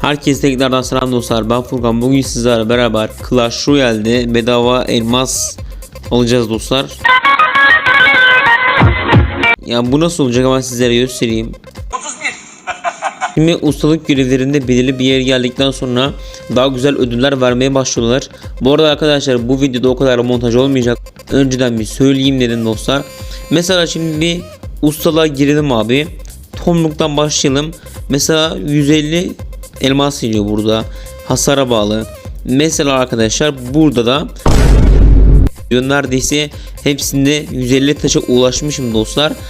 Herkese tekrardan selam dostlar. Ben Furkan. Bugün sizlerle beraber Clash Royale'de bedava elmas alacağız dostlar. Ya bu nasıl olacak ama sizlere göstereyim. Şimdi ustalık görevlerinde belirli bir yere geldikten sonra daha güzel ödüller vermeye başlıyorlar. Bu arada arkadaşlar bu videoda o kadar montaj olmayacak. Önceden bir söyleyeyim dedim dostlar. Mesela şimdi bir ustalığa girelim abi. Tomluktan başlayalım. Mesela 150 elmas geliyor burada. Hasara bağlı. Mesela arkadaşlar burada da neredeyse hepsinde 150 taşa ulaşmışım dostlar.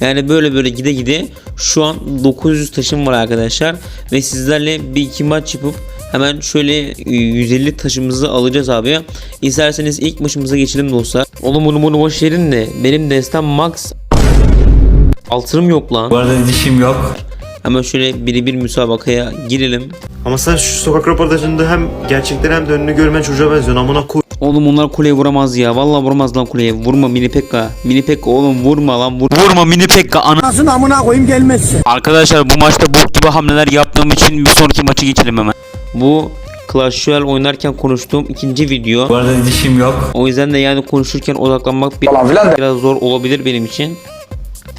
Yani böyle böyle gide gide şu an 900 taşım var arkadaşlar ve sizlerle bir iki maç yapıp hemen şöyle 150 taşımızı alacağız abi. İsterseniz ilk maçımıza geçelim dostlar. Oğlum bunu bunu boş verin de benim destem max altınım yok lan. Bu arada dişim yok. Hemen şöyle biri bir müsabakaya girelim. Ama sen şu sokak röportajında hem gerçekten hem de önünü görmeyen çocuğa benziyorsun amına koy. Oğlum onlar kuleye vuramaz ya. Vallahi vuramaz lan kuleye. Vurma mini pekka. Mini pekka oğlum vurma lan vur. Vurma mini pekka ana. Anasını amına koyayım gelmezse. Arkadaşlar bu maçta bok gibi hamleler yaptığım için bir sonraki maça geçelim hemen. Bu Clash Royale oynarken konuştuğum ikinci video. Bu arada dişim yok. O yüzden de yani konuşurken odaklanmak bir, biraz zor olabilir benim için.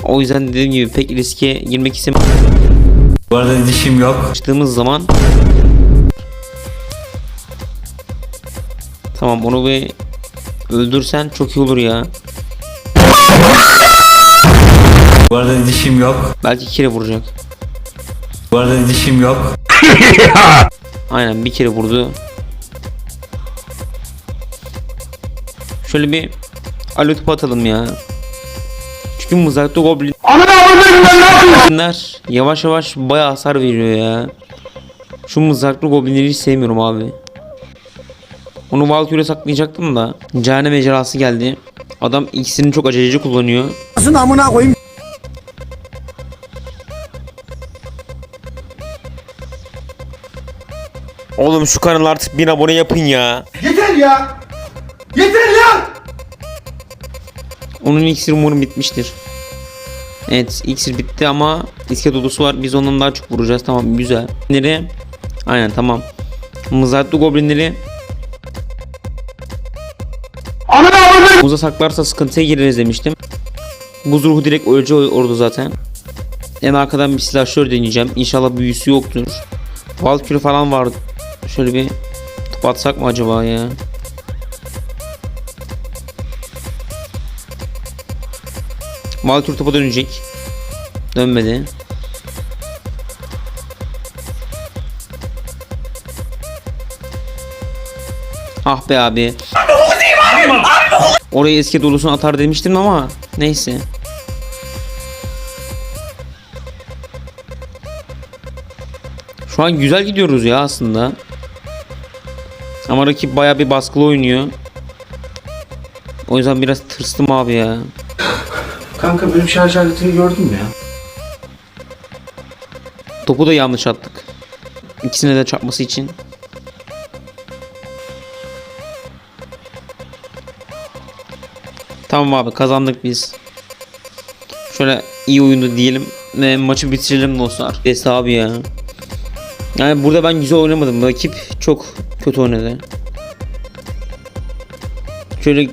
O yüzden dediğim gibi pek riske girmek istemiyorum. Bu arada dişim yok. Açtığımız zaman Tamam onu bir öldürsen çok iyi olur ya. Bu arada dişim yok. Belki kere vuracak. Bu arada dişim yok. Aynen bir kere vurdu. Şöyle bir alo atalım ya. Çünkü mızrakta goblin. Goblinler yavaş yavaş bayağı hasar veriyor ya. Şu mızraklı goblinleri hiç sevmiyorum abi. Onu Valkyrie saklayacaktım da. Cehennem ejderhası geldi. Adam ikisini çok aceleci kullanıyor. Anasını amına koyayım. Oğlum şu kanal artık bin abone yapın ya. Yeter ya! Yeter ya! Onun iksir umarım bitmiştir. Evet iksir bitti ama iskelet odası var. Biz ondan daha çok vuracağız. Tamam güzel. Nereye? Aynen tamam. Mızraklı goblinleri Buza saklarsa sıkıntıya gireriz demiştim. Buz ruhu direkt ölecek orada zaten. En arkadan bir silahşör deneyeceğim. İnşallah büyüsü yoktur. Valkyrie falan var. Şöyle bir atsak mı acaba ya? Valkyrie topa dönecek. Dönmedi. Ah be abi. Oraya eski dolusunu atar demiştim ama neyse. Şu an güzel gidiyoruz ya aslında. Ama rakip baya bir baskılı oynuyor. O yüzden biraz tırstım abi ya. Kanka benim şarj aletini gördün mü ya? Topu da yanlış attık. İkisine de çarpması için. Tamam abi kazandık biz. Şöyle iyi oyundu diyelim ve maçı bitirelim dostlar. Desi abi ya. Yani burada ben güzel oynamadım. Rakip çok kötü oynadı. Şöyle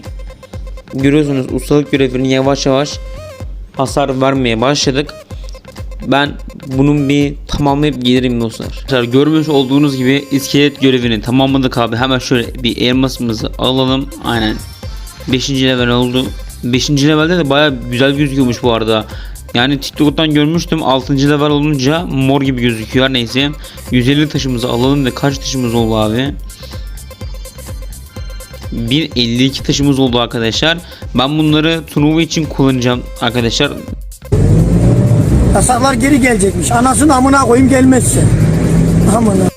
görüyorsunuz ustalık görevlerini yavaş yavaş hasar vermeye başladık. Ben bunun bir tamamlayıp gelirim dostlar. Arkadaşlar görmüş olduğunuz gibi iskelet görevini tamamladık abi. Hemen şöyle bir elmasımızı alalım. Aynen. 5. level oldu. 5. levelde de baya güzel gözüküyormuş bu arada. Yani TikTok'tan görmüştüm 6. level olunca mor gibi gözüküyor. Neyse 150 taşımızı alalım ve kaç taşımız oldu abi? 1052 taşımız oldu arkadaşlar. Ben bunları turnuva için kullanacağım arkadaşlar. Yasaklar geri gelecekmiş. Anasını amına koyayım gelmezse. Amına.